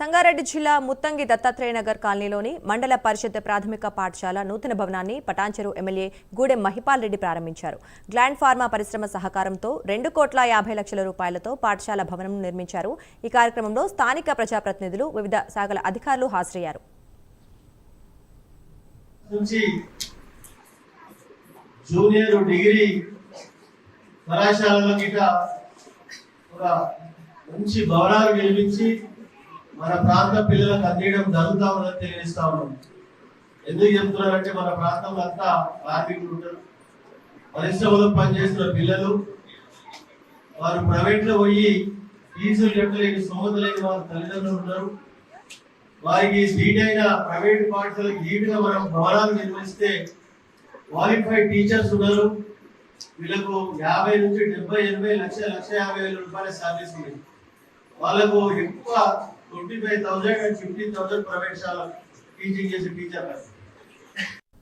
సంగారెడ్డి జిల్లా ముత్తంగి దత్తాత్రేయ నగర్ కాలనీలోని మండల పరిషత్ ప్రాథమిక పాఠశాల నూతన భవనాన్ని పటాంచెరు ఎమ్మెల్యే గూడెం మహిపాల్ రెడ్డి ప్రారంభించారు. గ్లాండ్ ఫార్మా పరిశ్రమ సహకారంతో రెండు కోట్ల యాభై లక్షల రూపాయలతో పాఠశాల భవనం నిర్మించారు. ఈ కార్యక్రమంలో స్థానిక ప్రజాప్రతినిధులు వివిధ శాఖల అధికారులు హాజరయ్యారు. జూనియర్ డిగ్రీ కళాశాలలో ఒక మంచి భవనాలు నిర్మించి మన ప్రాంత పిల్లలకు అందించడం జరుగుతా ఉందని తెలియజేస్తా ఉన్నాం. ఎందుకు చెప్తున్నారంటే మన ప్రాంతంలో అంతా కార్మికులు ఉంటారు. పరిశ్రమలో పనిచేస్తున్న పిల్లలు వారు ప్రైవేట్లో పోయి ఫీజులు కట్టలేని సోమత లేని వారి తల్లిదండ్రులు ఉన్నారు. వారికి సీట్ అయిన ప్రైవేట్ పాఠశాలకు ఈటుగా మనం భవనాలు నిర్మిస్తే క్వాలిఫైడ్ టీచర్స్ ఉన్నారు. వీళ్ళకు యాభై నుంచి డెబ్బై ఎనభై లక్ష లక్ష యాభై వేల రూపాయల సాధిస్తుంది వాళ్ళకు ఎక్కువ twenty five thousand and fifteen thousand private శాల teaching చేసే టీచర్